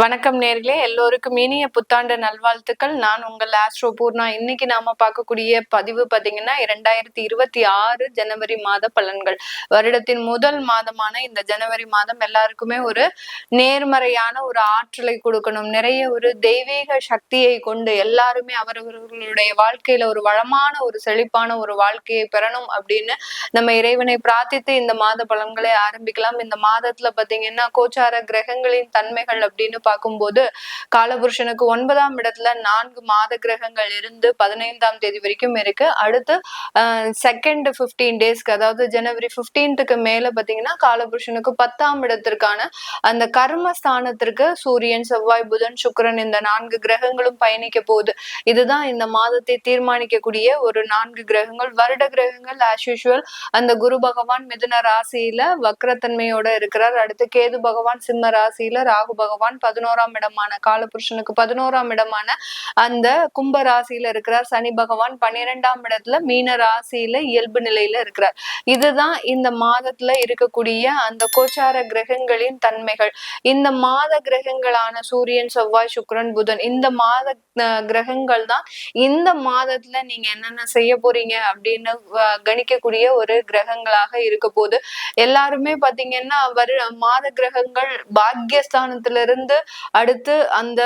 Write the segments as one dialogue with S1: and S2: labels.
S1: வணக்கம் நேர்களே. எல்லோருக்கும் இனிய புத்தாண்டு நல்வாழ்த்துக்கள். நான் உங்கள் ஆஸ்ட்ரோ பூர்ணா. இன்னைக்கு நாம பார்க்கக்கூடிய பதிவு பாத்தீங்கன்னா இரண்டாயிரத்தி இருபத்தி ஆறு ஜனவரி மாத பலன்கள். வருடத்தின் முதல் மாதமான இந்த ஜனவரி மாதம் எல்லாருக்குமே ஒரு நேர்மறையான ஒரு ஆற்றலை கொடுக்கணும். நிறைய ஒரு தெய்வீக சக்தியை கொண்டு எல்லாருமே அவரவர்களுடைய வாழ்க்கையில ஒரு வளமான ஒரு செழிப்பான ஒரு வாழ்க்கையை பெறணும் அப்படின்னு நம்ம இறைவனை பிரார்த்தித்து இந்த மாத பலன்களை ஆரம்பிக்கலாம். இந்த மாதத்துல பாத்தீங்கன்னா கோச்சார கிரகங்களின் தன்மைகள் அப்படின்னு பார்க்கும்போது காலபுருஷனுக்கு ஒன்பதாம் இடத்துல நான்கு மாத கிரகங்கள் இருந்து பதினைந்தாம் தேதி வரைக்கும் இருக்கு. அடுத்து செகண்ட் பிப்டீன் டேஸ்க்கு அதாவது ஜனவரி பிப்டீன்த்துக்கு மேல பாத்தீங்கன்னா காலபுருஷனுக்கு பத்தாம் இடத்திற்கான அந்த கர்ம ஸ்தானத்திற்கு சூரியன் செவ்வாய் புதன் சுக்கரன் இந்த நான்கு கிரகங்களும் பயணிக்க போகுது. இதுதான் இந்த மாதத்தை தீர்மானிக்கக்கூடிய ஒரு நான்கு கிரகங்கள். வருட கிரகங்கள் ஆஸ் யூஷுவல் அந்த குரு பகவான் மிதுன ராசியில வக்ரத்தன்மையோட இருக்கிறார். அடுத்து கேது பகவான் சிம்ம ராசியில ராகு பகவான் பதினோராம் இடமான காலபுருஷனுக்கு பதினோராம் இடமான அந்த கும்ப ராசியில இருக்கிறார். சனி பகவான் பன்னிரெண்டாம் இடத்துல மீன ராசியில இயல்பு நிலையில இருக்கிறார். இதுதான் இந்த மாதத்துல இருக்கக்கூடிய அந்த கோச்சார கிரகங்களின் தன்மைகள். இந்த மாத கிரகங்களான சூரியன் செவ்வாய் சுக்கரன் புதன் இந்த மாத கிரகங்கள் தான் இந்த மாதத்துல நீங்க என்னென்ன செய்ய போறீங்க அப்படின்னு கணிக்கக்கூடிய ஒரு கிரகங்களாக இருக்க போது எல்லாருமே பாத்தீங்கன்னா வரு மாத கிரகங்கள் பாக்யஸ்தானத்துல இருந்து அடுத்து அந்த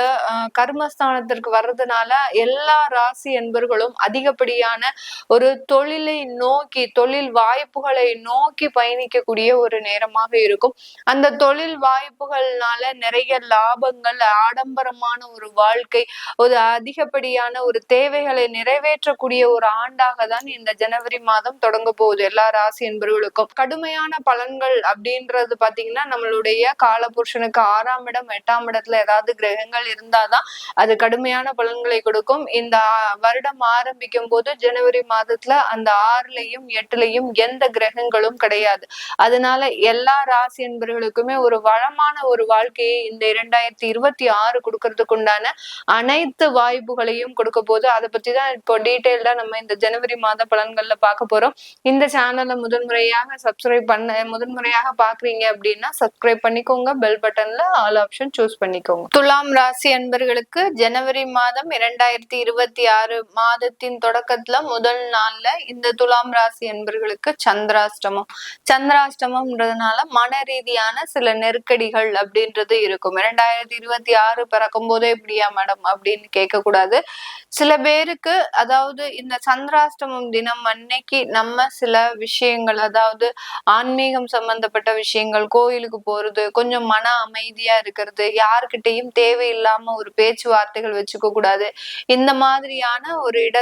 S1: கர்மஸ்தானத்திற்கு வர்றதுனால எல்லா ராசி என்பர்களும் அதிகப்படியான ஒரு தொழிலை நோக்கி தொழில் வாய்ப்புகளை நோக்கி பயணிக்கக்கூடிய ஒரு நேரமாக இருக்கும். அந்த தொழில் வாய்ப்புகள்னால நிறைய லாபங்கள் ஆடம்பரமான ஒரு வாழ்க்கை ஒரு அதிகப்படியான ஒரு தேவைகளை நிறைவேற்றக்கூடிய ஒரு ஆண்டாக தான் இந்த ஜனவரி மாதம் தொடங்க போகுது எல்லா ராசி என்பவர்களுக்கும் கடுமையான பலன்கள் அப்படின்றது பாத்தீங்கன்னா நம்மளுடைய காலபுருஷனுக்கு ஆறாம் இடம் எட்டாம் இடத்துல ஏதாவது கிரகங்கள் இருந்தாதான் அது கடுமையான பலன்களை கொடுக்கும். இந்த வருடம் ஆரம்பிக்கும் போது ஜனவரி மாதத்துல அந்த ஆறுலையும் எட்டுலையும் எந்த கிரகங்களும் கிடையாது. அதனால எல்லா ராசி என்பர்களுக்குமே ஒரு வளமான ஒரு வாழ்க்கையை இந்த இரண்டாயிரத்தி இருபத்தி ஆறு கொடுக்கறதுக்கு உண்டான அனைத்து வாய்ப்புகளையும் கொடுக்க போது அதை பத்தி தான் இப்போ டீட்டெயில்டா நம்ம இந்த ஜனவரி மாத பலன்கள்ல பார்க்க போறோம். இந்த சேனலை முதன்முறையாக சப்ஸ்கிரைப் பண்ண முதன்முறையாக பாக்குறீங்க அப்படின்னா சப்ஸ்கிரைப் பண்ணிக்கோங்க. பெல் பட்டன்ல ஆல் ஆப்ஷன் சூஸ் பண்ணிக்கோங்க. துலாம் ராசி அன்பர்களுக்கு ஜனவரி மாதம் இரண்டாயிரத்தி இருபத்தி ஆறு மாதத்தின் தொடக்கத்துல முதல் நாள்ல இந்த துலாம் ராசி அன்பர்களுக்கு சந்திராஷ்டமம். சந்திராஷ்டமம்ன்றதுனால மன ரீதியான சில நெருக்கடிகள் அப்படின்றது இருக்கும். இரண்டாயிரத்தி இருபத்தி ஆறு பிறக்கும் போதே இப்படியா மேடம் அப்படின்னு கேட்கக்கூடாது. சில பேருக்கு அதாவது இந்த சந்திராஷ்டமம் தினம் அன்னைக்கு நம்ம சில விஷயங்கள் அதாவது ஆன்மீகம் சம்பந்தப்பட்ட விஷயங்கள் கோயிலுக்கு போறது கொஞ்சம் மன அமைதியா இருக்கிறது யாருக்கிட்டையும் தேவையில்லாம ஒரு பேச்சுவார்த்தைகள் வச்சுக்க கூடாது. இந்த மாதிரியான ஒரு இட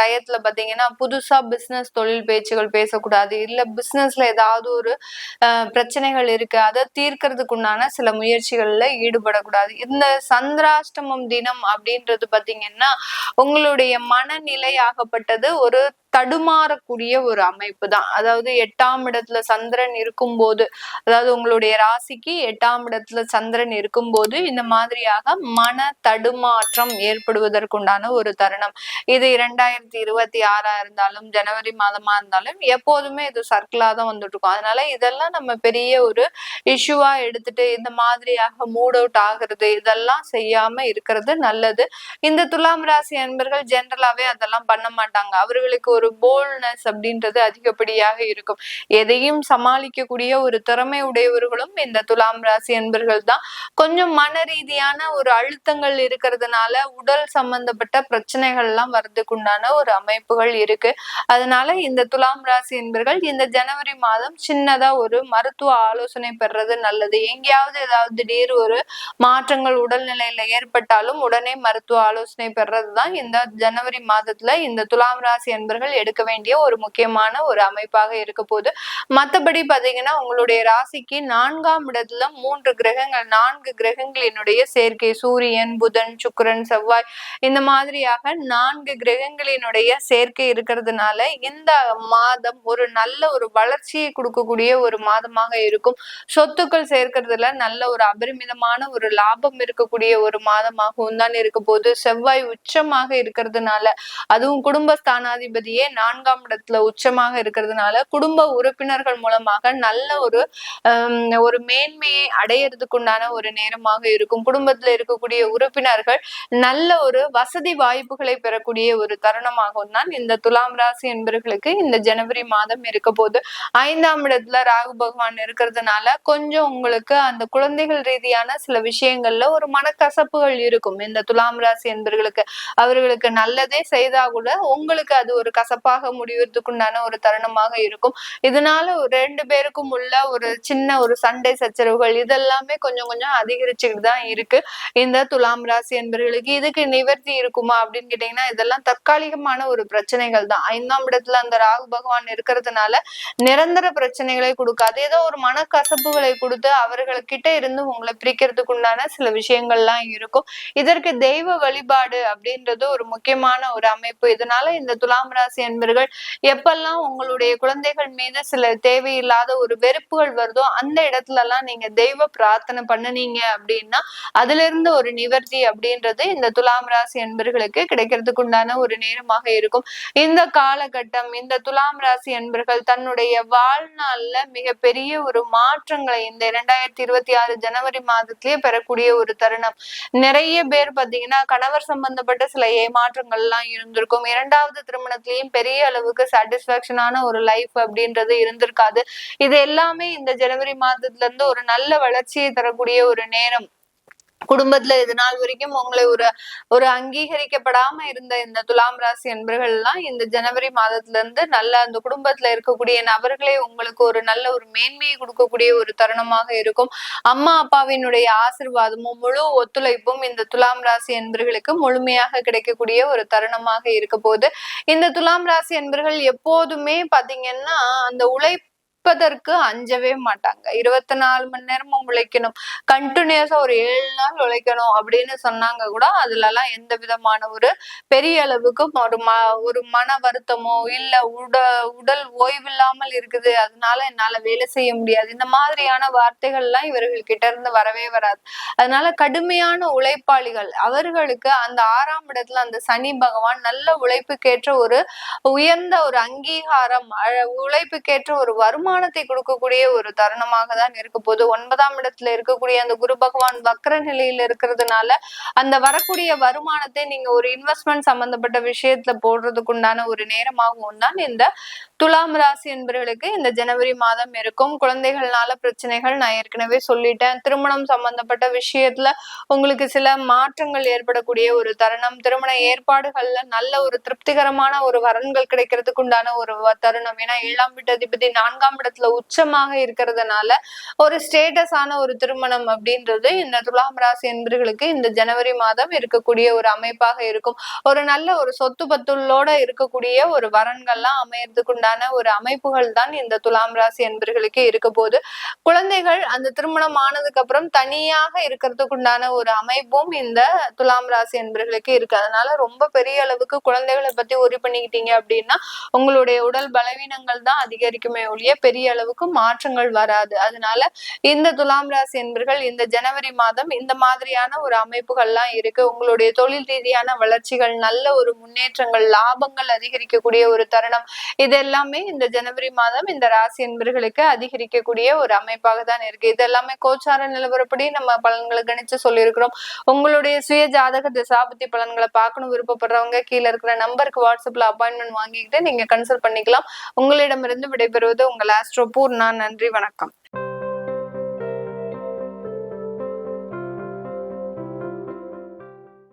S1: டயத்துல பாத்தீங்கன்னா புதுசா பிசினஸ் தொழில் பேச்சுகள் பேசக்கூடாது. இல்ல பிசினஸ்ல ஏதாவது ஒரு பிரச்சனைகள் இருக்கு அதை தீர்க்கறதுக்கு உண்டான சில முயற்சிகள்ல ஈடுபடக்கூடாது. இந்த சந்திராஷ்டமம் தினம் அப்படின்றது பாத்தீங்கன்னா உங்களுடைய மனநிலை ஆகப்பட்டது ஒரு தடுமாறக்கூடிய ஒரு அமைப்பு தான் அதாவது எட்டாம் இடத்துல சந்திரன் இருக்கும்போது அதாவது உங்களுடைய ராசிக்கு எட்டாம் இடத்துல சந்திரன் இருக்கும்போது இந்த மாதிரியாக மன தடுமாற்றம் ஏற்படுவதற்குண்டான ஒரு தருணம். இது இரண்டாயிரத்தி இருபத்தி ஆறா இருந்தாலும் ஜனவரி மாதமா இருந்தாலும் எப்போதுமே இது சர்க்கிளா தான் வந்துட்டு இருக்கும் அதனால இதெல்லாம் நம்ம பெரிய ஒரு இஷ்யூவா எடுத்துட்டு இந்த மாதிரியாக மூட் அவுட் ஆகுறது இதெல்லாம் செய்யாம இருக்கிறது நல்லது. இந்த துலாம் ராசி அன்பர்கள் ஜென்ரலாவே அதெல்லாம் பண்ண மாட்டாங்க. அவர்களுக்கு ஒரு ஒரு போல்னஸ் அப்படின்றது அதிகப்படியாக இருக்கும். எதையும் சமாளிக்கக்கூடிய ஒரு திறமை உடையவர்களும் இந்த துலாம் ராசி அன்பர்கள் தான். கொஞ்சம் மன ரீதியான ஒரு அழுத்தங்கள் இருக்கிறதுனால உடல் சம்பந்தப்பட்ட பிரச்சனைகள் எல்லாம் வர்றதுக்கு உண்டான ஒரு அமைப்புகள் இருக்கு. அதனால இந்த துலாம் ராசி என்பர்கள் இந்த ஜனவரி மாதம் சின்னதா ஒரு மருத்துவ ஆலோசனை பெறுறது நல்லது. எங்கேயாவது ஏதாவது திடீர் ஒரு மாற்றங்கள் உடல்நிலையில ஏற்பட்டாலும் உடனே மருத்துவ ஆலோசனை பெறதுதான் இந்த ஜனவரி மாதத்துல இந்த துலாம் ராசி என்பர்கள் எடுக்க வேண்டிய ஒரு முக்கியமான ஒரு அமைப்பாக இருக்க போது மற்றபடி பாத்தீங்கன்னா உங்களுடைய ராசிக்கு நான்காம் இடத்துல மூன்று கிரகங்கள் நான்கு கிரகங்களினுடைய சேர்க்கை சூரியன் புதன் சுக்கரன் செவ்வாய் இந்த மாதிரியாக நான்கு கிரகங்களினுடைய சேர்க்கை இருக்கிறதுனால இந்த மாதம் ஒரு நல்ல ஒரு வளர்ச்சியை கொடுக்கக்கூடிய ஒரு மாதமாக இருக்கும். சொத்துக்கள் சேர்க்கறதுல நல்ல ஒரு அபரிமிதமான ஒரு லாபம் இருக்கக்கூடிய ஒரு மாதமாகவும் தான் இருக்க போது செவ்வாய் உச்சமாக இருக்கிறதுனால அதுவும் குடும்ப ஸ்தானாதிபதியே அதிபதியே நான்காம் இடத்துல உச்சமாக இருக்கிறதுனால குடும்ப உறுப்பினர்கள் மூலமாக நல்ல ஒரு ஒரு மேன்மையை அடையிறதுக்கு உண்டான ஒரு நேரமாக இருக்கும். குடும்பத்துல இருக்கக்கூடிய உறுப்பினர்கள் நல்ல ஒரு வசதி வாய்ப்புகளை பெறக்கூடிய ஒரு தருணமாகவும் தான் இந்த துலாம் ராசி என்பவர்களுக்கு இந்த ஜனவரி மாதம் இருக்க போது ஐந்தாம் இடத்துல ராகு பகவான் இருக்கிறதுனால கொஞ்சம் உங்களுக்கு அந்த குழந்தைகள் ரீதியான சில விஷயங்கள்ல ஒரு மனக்கசப்புகள் இருக்கும். இந்த துலாம் ராசி என்பவர்களுக்கு அவர்களுக்கு நல்லதே செய்தா கூட உங்களுக்கு அது ஒரு கசப்பாக முடிவதற்குண்டான ஒரு தருணமாக இருக்கும். இதனால ஒரு ரெண்டு பேருக்கும் உள்ள ஒரு சின்ன ஒரு சண்டை சச்சரவுகள் இதெல்லாமே கொஞ்சம் கொஞ்சம் அதிகரிச்சுக்கிட்டு தான் இருக்கு. இந்த துலாம் ராசி என்பவர்களுக்கு இதுக்கு நிவர்த்தி இருக்குமா அப்படின்னு கேட்டீங்கன்னா இதெல்லாம் தற்காலிகமான ஒரு பிரச்சனைகள் தான். ஐந்தாம் இடத்துல அந்த ராகு பகவான் இருக்கிறதுனால நிரந்தர பிரச்சனைகளை கொடுக்காது. ஏதோ ஒரு மனக்கசப்புகளை கொடுத்து அவர்கள்கிட்ட இருந்து உங்களை பிரிக்கிறதுக்கு உண்டான சில விஷயங்கள்லாம் இருக்கும். இதற்கு தெய்வ வழிபாடு அப்படின்றது ஒரு முக்கியமான ஒரு அமைப்பு. இதனால இந்த துலாம் ராசி என்பர்கள். எப்பெல்லாம் உங்களுடைய குழந்தைகள் மீது சில தேவையில்லாத ஒரு வெறுப்புகள் வருதோ அந்த இடத்துல எல்லாம் நீங்க தெய்வ பிரார்த்தனை பண்ணுனீங்க அப்படின்னா அதுல இருந்து ஒரு நிவர்த்தி அப்படின்றது இந்த துலாம் ராசி என்பர்களுக்கு கிடைக்கிறதுக்கு உண்டான ஒரு நேரமாக இருக்கும். இந்த காலகட்டம் இந்த துலாம் ராசி என்பர்கள் தன்னுடைய வாழ்நாள்ல மிகப்பெரிய ஒரு மாற்றங்களை இந்த இரண்டாயிரத்தி இருபத்தி ஆறு ஜனவரி மாதத்திலேயே பெறக்கூடிய ஒரு தருணம். நிறைய பேர் பாத்தீங்கன்னா கணவர் சம்பந்தப்பட்ட சில ஏமாற்றங்கள் எல்லாம் இருந்திருக்கும். இரண்டாவது திருமணத்திலேயே திருமணத்திலையும் பெரிய அளவுக்கு சாட்டிஸ்பாக்சனான ஒரு லைஃப் அப்படின்றது இருந்திருக்காது. இது எல்லாமே இந்த ஜனவரி மாதத்துல இருந்து ஒரு நல்ல வளர்ச்சியை தரக்கூடிய ஒரு நேரம். குடும்பத்துல இது நாள் வரைக்கும் உங்களை ஒரு ஒரு அங்கீகரிக்கப்படாம இருந்த இந்த துலாம் ராசி என்பர்கள் எல்லாம் இந்த ஜனவரி மாதத்துல இருந்து நல்ல அந்த குடும்பத்துல இருக்கக்கூடிய நபர்களே உங்களுக்கு ஒரு நல்ல ஒரு மேன்மையை கொடுக்கக்கூடிய ஒரு தருணமாக இருக்கும். அம்மா அப்பாவினுடைய ஆசிர்வாதமும் முழு ஒத்துழைப்பும் இந்த துலாம் ராசி அன்பர்களுக்கு முழுமையாக கிடைக்கக்கூடிய ஒரு தருணமாக இருக்க போது இந்த துலாம் ராசி என்பர்கள் எப்போதுமே பாத்தீங்கன்னா அந்த உழைப்பு நிற்பதற்கு அஞ்சவே மாட்டாங்க. இருபத்தி நாலு மணி நேரமும் உழைக்கணும். கண்டினியூஸா ஒரு ஏழு நாள் உழைக்கணும் அப்படின்னு சொன்னாங்க கூட அதுல எல்லாம் எந்த விதமான ஒரு பெரிய அளவுக்கு ஒரு ம ஒரு மன வருத்தமோ இல்ல உட உடல் ஓய்வில்லாமல் இருக்குது. அதனால என்னால வேலை செய்ய முடியாது. இந்த மாதிரியான வார்த்தைகள் எல்லாம் இவர்கள் கிட்ட இருந்து வரவே வராது. அதனால கடுமையான உழைப்பாளிகள் அவர்களுக்கு அந்த ஆறாம் இடத்துல அந்த சனி பகவான் நல்ல உழைப்புக்கேற்ற ஒரு உயர்ந்த ஒரு அங்கீகாரம் உழைப்புக்கேற்ற ஒரு வருமானம் வருமானத்தை கொடுக்கக்கூடிய ஒரு தருணமாக தான் இருக்க போது ஒன்பதாம் இடத்துல இருக்கக்கூடிய அந்த குரு பகவான் வக்கர நிலையில இருக்கிறதுனால அந்த வரக்கூடிய வருமானத்தை நீங்க ஒரு இன்வெஸ்ட்மெண்ட் சம்பந்தப்பட்ட விஷயத்துல போடுறதுக்கு உண்டான ஒரு நேரமாகவும் தான் இந்த துலாம் ராசி என்பவர்களுக்கு இந்த ஜனவரி மாதம் இருக்கும். குழந்தைகள்னால பிரச்சனைகள் நான் ஏற்கனவே சொல்லிட்டேன். திருமணம் சம்பந்தப்பட்ட விஷயத்துல உங்களுக்கு சில மாற்றங்கள் ஏற்படக்கூடிய ஒரு தருணம். திருமண ஏற்பாடுகள்ல நல்ல ஒரு திருப்திகரமான ஒரு வரன்கள் கிடைக்கிறதுக்கு உண்டான ஒரு தருணம். ஏன்னா ஏழாம் வீட்டு நான்காம் இடத்துல உச்சமாக இருக்கிறதுனால ஒரு ஸ்டேட்டஸான ஒரு திருமணம் அப்படின்றது இந்த துலாம் ராசி என்பவர்களுக்கு இந்த ஜனவரி மாதம் இருக்கக்கூடிய ஒரு அமைப்பாக இருக்கும். ஒரு நல்ல ஒரு சொத்து பத்துள்ளோட இருக்கக்கூடிய ஒரு வரன்கள்லாம் அமையறதுக்கு உண்டான ஒரு அமைப்புகள் தான் இந்த துலாம் ராசி என்பர்களுக்கு இருக்க போது குழந்தைகள் அந்த திருமணம் ஆனதுக்கு அப்புறம் தனியாக இருக்கிறதுக்கு உண்டான ஒரு அமைப்பும் இந்த துலாம் ராசி என்பர்களுக்கு இருக்கு. அதனால ரொம்ப பெரிய அளவுக்கு குழந்தைகளை பத்தி உரி பண்ணிக்கிட்டீங்க அப்படின்னா உங்களுடைய உடல் பலவீனங்கள் தான் அதிகரிக்குமே ஒழிய பெரிய அளவுக்கு மாற்றங்கள் வராது. அதனால இந்த துலாம் ராசி என்பர்கள் இந்த ஜனவரி மாதம் இந்த மாதிரியான ஒரு அமைப்புகள்லாம் இருக்கு. உங்களுடைய தொழில் ரீதியான வளர்ச்சிகள் நல்ல ஒரு முன்னேற்றங்கள் லாபங்கள் அதிகரிக்கக்கூடிய ஒரு தருணம் இதெல்லாம் எல்லாமே இந்த ஜனவரி மாதம் இந்த ராசி என்பர்களுக்கு அதிகரிக்கக்கூடிய ஒரு அமைப்பாக தான் இருக்கு. இது எல்லாமே கோச்சார நிலவரப்படி நம்ம பலன்களை கணிச்சு சொல்லியிருக்கிறோம். உங்களுடைய சுய ஜாதக திசாபுத்தி பலன்களை பார்க்கணும் விருப்பப்படுறவங்க கீழே இருக்கிற நம்பருக்கு வாட்ஸ்அப்ல அப்பாயின்மெண்ட் வாங்கிக்கிட்டு நீங்க கன்சல்ட் பண்ணிக்கலாம். உங்களிடமிருந்து விடைபெறுவது உங்கள் ஆஸ்ட்ரோ பூர்ணா நன்றி வணக்கம்.